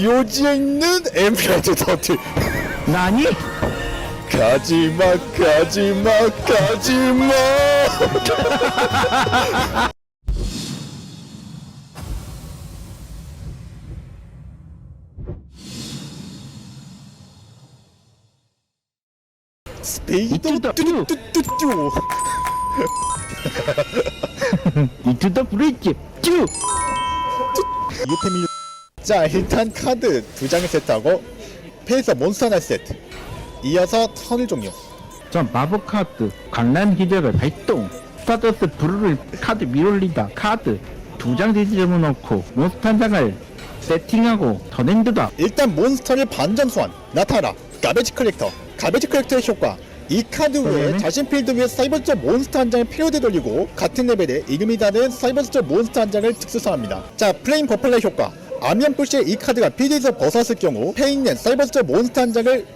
묘지에 있는 엠프라이트 터틀 나니? 가지마 가지마 가지마 이쪽다. 뚜뚜뚜뚜 이투 더 브릿지 쭉! 이템이 자 일단 카드 두 장을 세트하고 페이서 몬스터 하나 세트. 이어서 턴을 종료. 저 마법 카드 강란 기적을 발동 스타더스 브루를 카드 밀올리다 카드 두 장 뒤집어 놓고 몬스터 한 장을 세팅하고 턴엔드다. 일단 몬스터를 반전 소환. 나타나 가베지 컬렉터. 가베지 컬렉터의 효과. 이 카드 외에 그러면은? 자신 필드 위에 사이버스터 몬스터 한 장을 패러디 돌리고 같은 레벨에 이름이 다른 사이버스터 몬스터 한 장을 특수 소환합니다. 자 플레인 버플러 효과 아미안 불시에 이 카드가 필드에서 벗었을 경우 패 있는 사이버스터 몬스터 한 장을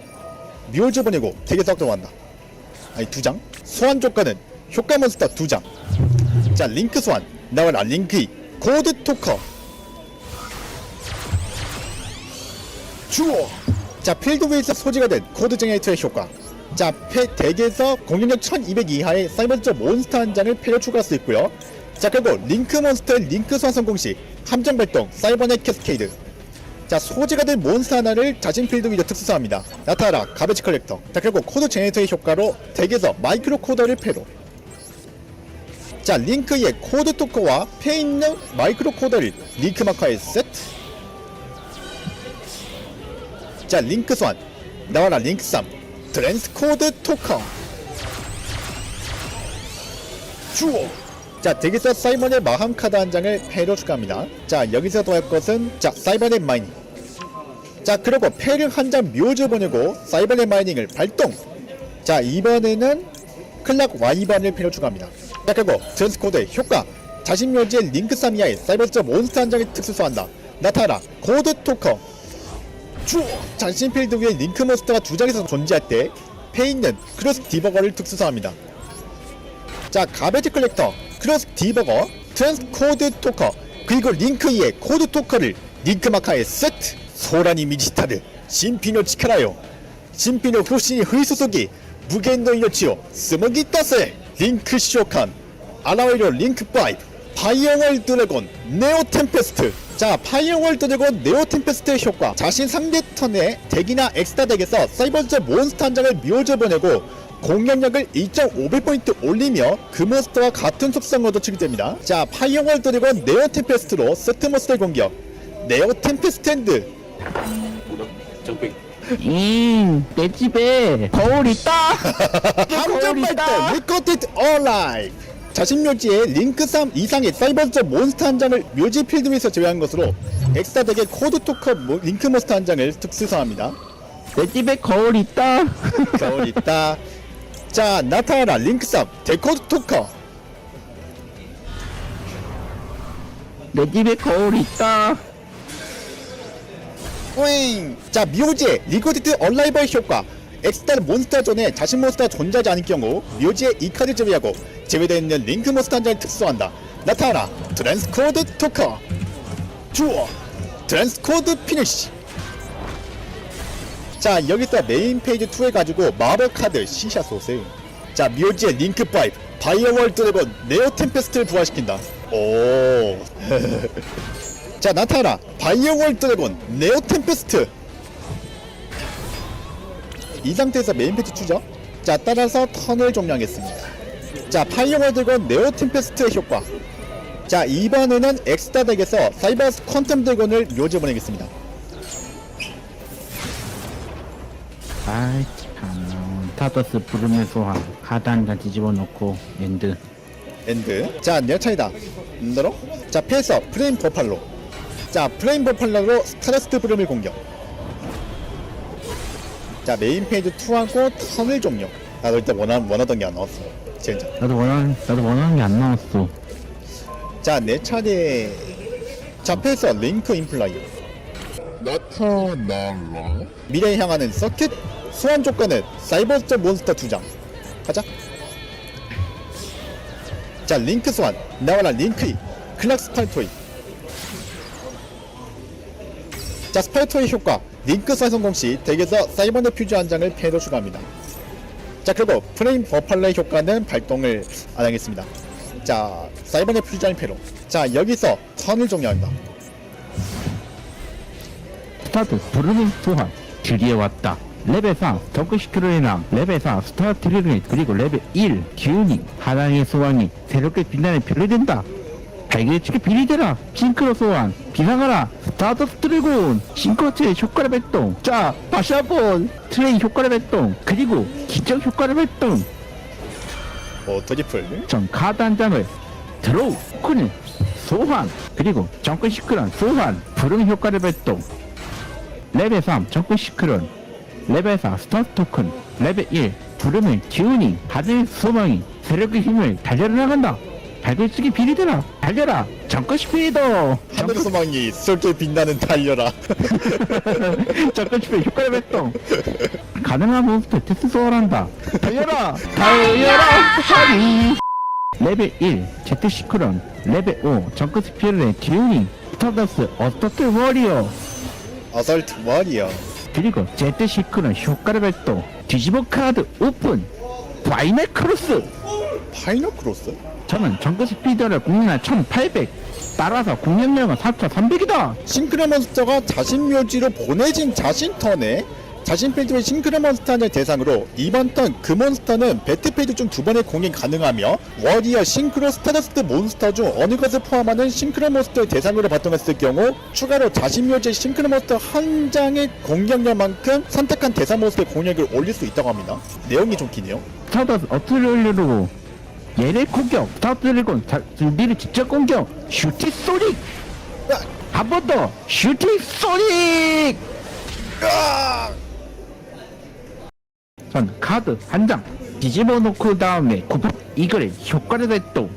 묘지 보내고 덱에서 확정한다. 아니 두 장? 소환 조건은 효과 몬스터 두 장 자 링크 소환. 나와라 링크 코드 토커. 주어 자 필드 위에서 소지가 된 코드 제네이터의 효과. 자 패, 덱에서 공격력 1200 이하의 사이버저 몬스터 한 장을 패로 추가할 수 있고요. 자 그리고 링크 몬스터의 링크 소환 성공 시 함정 발동 사이버넷 캐스케이드. 자 소지가 된 몬스터 하나를 자신 필드 위로 특수사합니다. 나타나라 가베지 컬렉터. 자 그리고 코드 제네이터의 효과로 덱에서 마이크로 코더를 패로. 자 링크의 코드 토커와 패 있는 마이크로 코더를 링크 마커에 세트. 자 링크 소환. 나와라 링크 3 트랜스 코드 토커 주오 자 덱에서 사이버넷 마함 카드 한 장을 패로 추가합니다. 자 여기서 더할 것은 자 사이버넷 마이닝. 자 그리고 패를 한 장 묘즈 보내고 사이버넷 마이닝을 발동. 자 이번에는 클락 Y반을 패로 추가합니다. 자 그리고 트랜스코드의 효과. 자신 묘지의 링크 3 이하의 사이버스터 몬스터 한 장을 특수 소환한다. 나타나 코드 토커. 주 자신 필드 위에 링크 몬스터가 두 장에서 존재할 때 페인는 크로스 디버거를 특수사합니다. 자 가베지 컬렉터 크로스 디버거 트랜스 코드 토커 그리고 링크 2의 코드 토커를 링크 마카에 세트 소라니 미지타드 신피노 치카라요. 신피노 후신이 흐이소속이 무겐노 이노치오 스모기 따세 링크 쇼칸 아라웨이로 링크 5 파이어월 드래곤 네오 템페스트. 자 파이어월 드래곤 네오 템페스트의 효과. 자신 상대 턴에 덱이나 엑스타 덱에서 사이버즈 몬스터 한 장을 묘져 보내고 공격력을 2.500포인트 올리며 그 몬스터와 같은 속성으로도 출기됩니다. 자 파이어월 드래곤 네오 템페스트로 세트 몬스터의 공격. 네오 템페스트 핸드. 잉내 집에 거울 있다. 함정 발동 리코티드 얼라이브. 자신 묘지에 링크 3 이상의 사이버즈 몬스터 한 장을 묘지 필드 위에서 제외한 것으로 엑스타 덱의 코드 토커 모- 링크 몬스터 한 장을 특수사합니다. 내 집에 거울 있다. 겨울 있다 자 나타나라. 링크 3 데코드 토커. 내 집에 거울 있다. 오잉. 자 묘지에 리코티드 얼라이버의 효과. 엑스타 몬스터 존에 자신 몬스터가 존재하지 않을 경우 묘지에 이 카드 제외하고 제외되어 있는 링크 몬스터 한 장을 특수한다. 나타나라. 트랜스코드 토커. 주어 트랜스코드 피니쉬 자 여기서 메인 페이지 2에 가지고 마법 카드 시샤 소스 자 묘지의 링크 5 바이어월 드래곤 네오 템페스트를 부활시킨다. 오. 자 나타나. 바이오월 드래곤 네오 템페스트. 이 상태에서 메인 패치 추죠 자 따라서 턴을 종료하겠습니다. 자 파이어월 드래곤 네오 템페스트의 효과. 자 이번에는 엑스타 덱에서 사이버스 퀀텀 드래곤을 묘지 보내겠습니다 아이 참. 스타더스 부름의 소환 한장 뒤집어 놓고 엔드. 엔드. 자내 차이다. 인더로 자 패서 프레임 버팔로. 자 프레임 버팔로로 스타레스트 브름을 공격. 자 메인 페이지 2하고 턴을 종료. 나도 일단 원하, 원하던 게 안 나왔어. 젠장. 나도 원하는 나도 원하는 게 안 나왔어. 자, 내 차례. 잡혀서 링크 인플라이 나타나라. 미래에 향하는 서킷 소환 조건은 사이버스터 몬스터 2장. 가자. 자 링크 소환. 나와라 링크 클락스 팔토이. 자 스파이터의 효과. 링크 사 성공 시 덱에서 사이버넷 퓨즈 한 장을 패로 추가합니다. 자 그리고 프레임 버팔러의 효과는 발동을 안 하겠습니다. 자 사이버넷 퓨즈 한 패로. 자 여기서 턴을 종료합니다. 스타트 부르는 소환. 드디어 왔다 레벨 4 덩크시크로의 남. 레벨 4 스타 트리그닛 그리고 레벨 1 기운이 하나의 소환이 새롭게 빛나는 별이 된다. 발견치게 빌이 되라 싱크로 소환 비상하라 스타더스 드래곤 싱크로트의 효과를 발동. 자 다시 한번. 트레이 효과를 발동 그리고 기적 효과를 발동. 오 트리플 전 카드 한 장을 드로우 쿠는 소환 그리고 정권 시크런 소환 부름 효과를 발동. 레벨 3 정권 시크런 레벨 4 스타트 토큰 레벨 1 부름의 기운이 하늘 소망이 세력의 힘을 달려 나간다. 발굴쓰기 비리더라 달려라 정권 스피더 하늘 소망이 쏠게 빛나는 달려라. 정권 스피더 효과를 발동. 가능한 몬스터 테스트 소환한다. 달려라! 달려라! 하리 레벨 1 제트 시크론 레벨 5 정크 스피어의 기운이 스타더스 어스터트 워리어. 어설트 워리어 그리고 제트 시크론 효과를 발동 뒤집어 카드 오픈 바이넥 크로스 파이너크로스? 저는 정크 스피드를 공략한 1800 따라서 공략량은 4300이다 싱크레 몬스터가 자신 묘지로 보내진 자신 턴에 자신 필드의 싱크레 몬스터를 대상으로 이번 턴 그 몬스터는 배틀필드 중 두 번의 공이 가능하며 워리어 싱크로 스타더스트 몬스터 중 어느 것을 포함하는 싱크레 몬스터의 대상으로 발동했을 경우 추가로 자신 묘지의 싱크레 몬스터 한 장의 공격력만큼 선택한 대상 몬스터의 공격을 올릴 수 있다고 합니다. 내용이 좀 기네요. 스타더스 어트롤리로 얘를 공격 스타트 드래곤 자- 준비를 직접 공격 슈팅 소닉! 한 번 더 슈팅 소닉 전 카드 한 장 뒤집어 놓고 다음에 쿠파 이거를 효과를 발동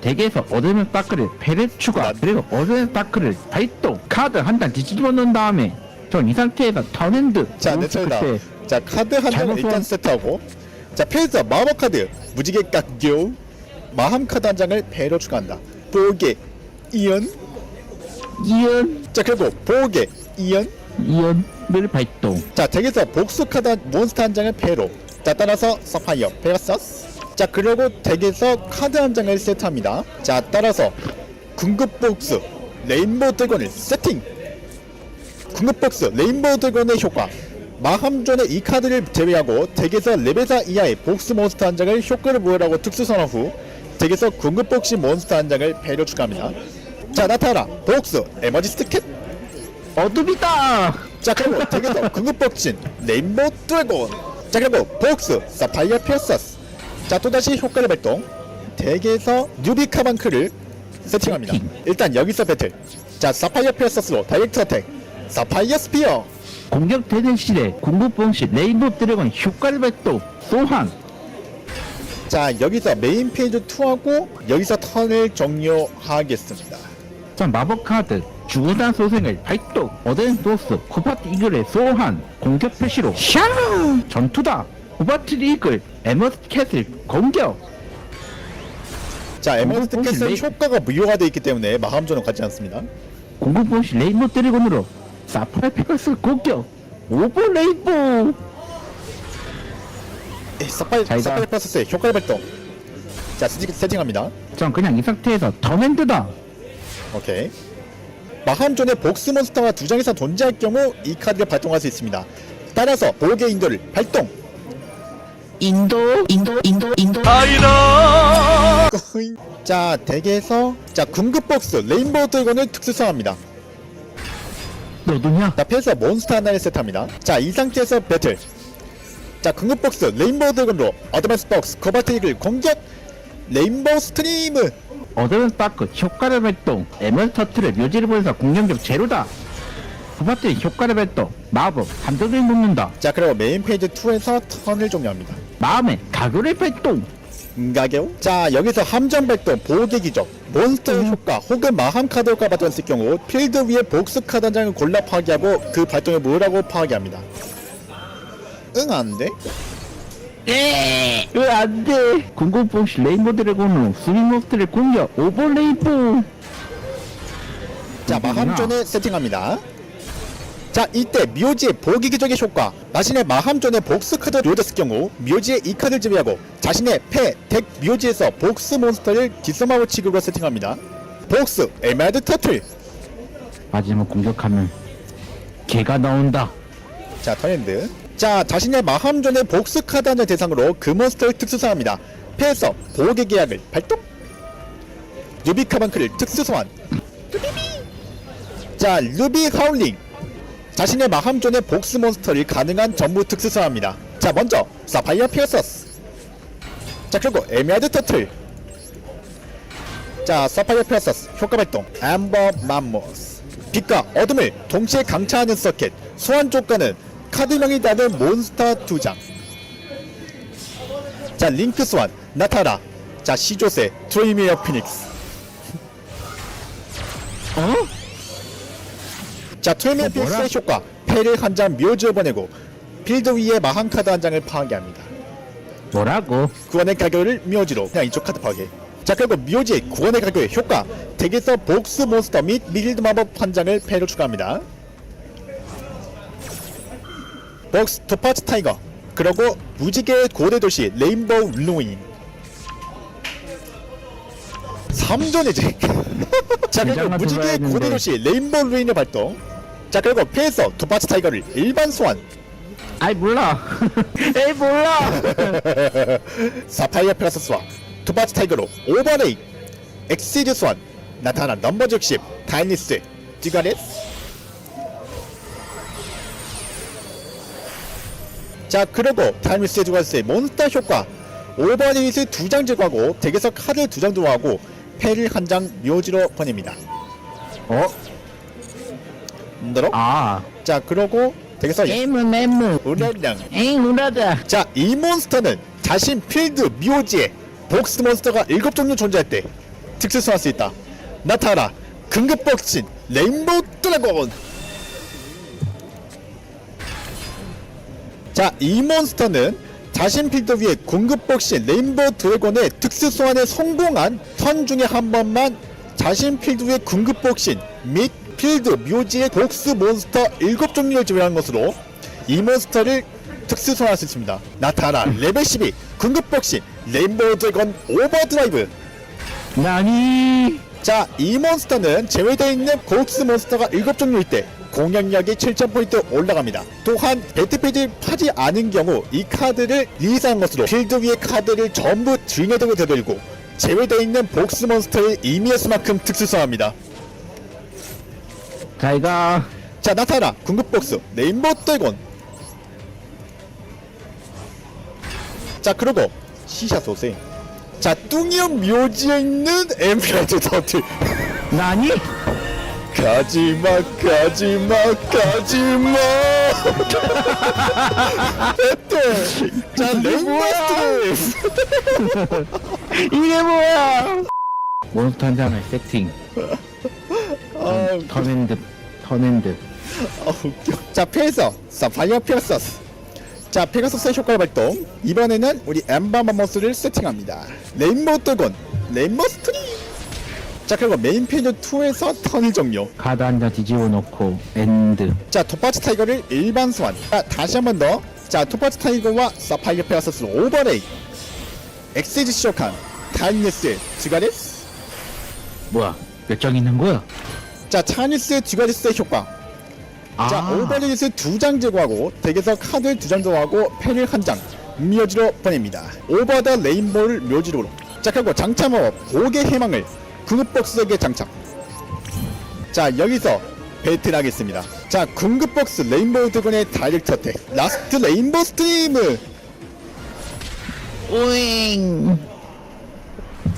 덱에서 어드벤 다크를 패를 추가. 난- 그리고 어드벤 다크를 발동 카드 한 장 뒤집어 놓은 다음에 전 이 상태에서 턴핸드. 자, 내 몬스터 차례다. 자, 카드 한 장을 잘못 일단 세트하고, 자, 페이스 마법 카드. 무지개 깎교 마함 카드 한 장을 배로 추가한다. 보게 이연, 이연. 자 그리고 보게 이연, 이연을 발동 자 덱에서 복수 카드 한- 몬스터 한 장을 배로, 자 따라서 서파이어 페가서스, 자 그리고 덱에서 카드 한 장을 세트합니다. 자 따라서 궁극 복수 레인보우 드래곤을 세팅. 궁극 복수 레인보우 드래곤의 효과. 마함존의 이 카드를 제외하고 덱에서 레벨 4 이하의 복수 몬스터 한 장을 효과를 모여라고 특수 선언 후 덱에서 궁극 복시 몬스터 한 장을 배로 추가합니다. 자 나타나 복수 에머지 스티켓 어둠이다. 자 그리고 덱에서 궁극 복신 레인보우 드래곤. 자 그리고 복수 사파이어 피어서스. 자 또다시 효과를 발동. 덱에서 뉴비카 방크를 세팅합니다. 세팅. 일단 여기서 배틀. 자 사파이어 피어서스로 다이렉트 어택. 사파이어 스피어. 공격 대전실에 공급봉시 레인보우 드래곤 효과를 발동. 소환. 자 여기서 메인 페이지 2하고 여기서 턴을 종료하겠습니다. 전 마법 카드 죽어난 소생을 발동 어든 소스 코파트 이글의 소환 공격 표시로 샤 전투다 코파트 이글 에머스 캣을 공격. 자 에머스트 공격 캐슬 메인- 효과가 무효가 되어 있기 때문에 마함존은 갖지 않습니다. 공급봉시 레인보우 드래곤으로 사파이어 피커스 공격. 오버 레인보우! 에, 사파이, 자, 피어서스의 효과를 발동. 자 세팅, 세팅합니다. 전 그냥 이 상태에서 턴핸드다. 오케이. 마함존의 복스 몬스터가 두 장 이상 존재할 경우 이 카드를 발동할 수 있습니다. 따라서 보게 인도를 발동. 인도 인도 인도 인도 자 덱에서 자 궁극 복스 레인보우 드래곤을 특수성합니다. 너도냐 자 패서 몬스터 하나를 세트합니다. 자이 상태에서 배틀. 자 궁극 복스 레인보우 드래곤으로 어드밴스 복스 코바트 이글 공격 레인보우 스트리무 어드벤 파크 효과를 발동 에멀 터트를 묘지를 보내서 공격력 제로다 코파트 효과를 발동 마법 감정을 묶는다 자 그리고 메인 페이지 2에서 턴을 종료합니다. 마음의 가구를 발동 가격? 자 여기서 함정 발동 보호개 기적 몬스터의 음. 효과 혹은 마함 카드 효과 발동했을 경우 필드 위에 복수 카드 한 장을 골라 파괴하고 그 발동을 뭐라고 파괴합니다 응 안돼? 왜 안 돼? 공공봉시 레인보 드래곤으로 스윙모스트를 공격 오버 레인보 자. 마함존에 세팅합니다. 자 이때 미오지의 보기 기적의 효과. 자신의 마함존의 복수 카드 요졌을 경우 미오지의 이 카드를 제외하고 자신의 패, 덱 미오지에서 복수 몬스터를 기서마우 치급으로 세팅합니다. 복수 에메랄드 터틀. 마지막 공격하면 개가 나온다. 자 턴엔드 자 자신의 마함존의 카드 하나를 대상으로 그 몬스터를 특수사합니다. 패에서 보호의 계약을 발동! 루비카방크를 특수소환! 자 루비 하울링! 자신의 마함존의 복수 몬스터를 가능한 전부 특수소환합니다. 자 먼저 사파이어 피어서스! 자 그리고 에메랄드 터틀! 자 사파이어 피어서스 효과 발동! 엠버 맘모스! 빛과 어둠을 동시에 강차하는 서킷! 소환 조건은 카드명이 다른 몬스터 2장. 자 링크 소환 나타나 자 시조세 트레이미어 피닉스. 어? 자 트레이미어 어, 뭐라? 피닉스의 효과. 패를 한 장 묘지에 보내고 필드 위에 마한 카드 한 장을 파괴합니다. 뭐라고? 구원의 가격을 묘지로 그냥 이쪽 카드 파괴. 자 그리고 묘지의 구원의 가격의 효과. 덱에서 복수 몬스터 및 미길드 마법 한 장을 패로 추가합니다 복스 토파츠 타이거 그리고 무지개의 고대 도시 레인보우 루인 3존이지 자 그리고 돌아야 고대. 도시 레인보우 루인을 발동. 자 그리고 패에서 토파츠 타이거를 일반 소환. 아이 몰라. 에이 몰라. 사파이어 페가서스와 투바츠 타이거로 오버레이. 엑시드 스완 나타나 넘버 60 다이니스. 찌가레 자 그리고 다이니스 찌가레스의 몬스터 효과 오버레이스 두 장 제거하고 덱에서 카드 두 장 들어가고 패를 한 장 묘지로 보냅니다 어? 힘들어? 아. 자 그러고 덱에서 에무 에무. 우량량 에잉 우라다. 자, 이 몬스터는 자신 필드 미오지에 복스 몬스터가 7종류 존재할 때 특수 소환할 수 있다. 나타나 긴급 복신 레인보우 드래곤. 자, 이 몬스터는 자신 필드 위에 공급 복신 레인보우 드래곤의 특수 소환에 성공한 턴 중에 한 번만 자신 필드 위에 공급 복신 및 필드 묘지의 복스 몬스터 7종류를 제외한 것으로 이 몬스터를 특수 소환할 수 있습니다. 나타나 레벨 12 궁극 복신 레인보우 드래곤 오버드라이브 나니. 자, 이 몬스터는 제외되어 있는 고스 몬스터가 7종류일 때 공격력이 7,000포인트 올라갑니다. 또한 배틀페이지 파지 않은 경우 이 카드를 리리스한 것으로 필드 위의 카드를 전부 드링헤드로 되돌리고 제외되어 있는 복스 몬스터의 의미의 수만큼 특수소합니다. 잘가. 자, 나타나 궁극복스 레인보우 드래곤 자, 그리고 시샤 소생 자, 뚱이형 묘지에 있는 엠피라드 터틀 나니? 가지마 가지마 가지마 됐대 자 레인보스트 이게 뭐야? 몬스터 한 장을 세팅. 아, 턴핸드. 턴핸드. 아 웃겨 자 페이서 사파이어 페가서스 자 페가서스의 효과를 발동 이번에는 우리 엠바 마모스를 세팅합니다 레인보우 드곤 레인보우 스트리 자 그리고 메인 페이지 2에서 턴이 종료 카드 한 장 뒤집어 놓고 엔드. 자 토파츠 타이거를 일반 소환 자 다시 한 번 더자 토파츠 타이거와 사파이어 페가서스 오버레이 엑세지 쇼칸 다이네스 즈가레스 뭐야? 몇 장 있는 거야? 자 차니스 듀가리스의 효과 아. 자 오버레이스 두 장 제거하고 덱에서 카드 두 장 제거하고 패를 한장 묘지로 보냅니다 오버 더 레인보우를 묘지로 자 그리고 장착마법 고개 해망을 궁극박스에게 장착 자 여기서 배틀 하겠습니다 자 궁극박스 레인보우 드곤의 다이렉트 어택 라스트 레인보우 스트리ム 오잉.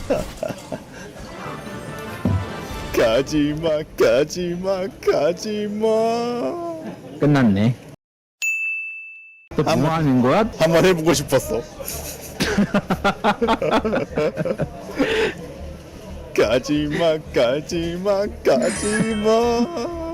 가지마 가지마 가지마 끝났네. 또한뭐 번. 하는 거야? 한번 해보고 싶었어. 가지마, 가지마, 가지마.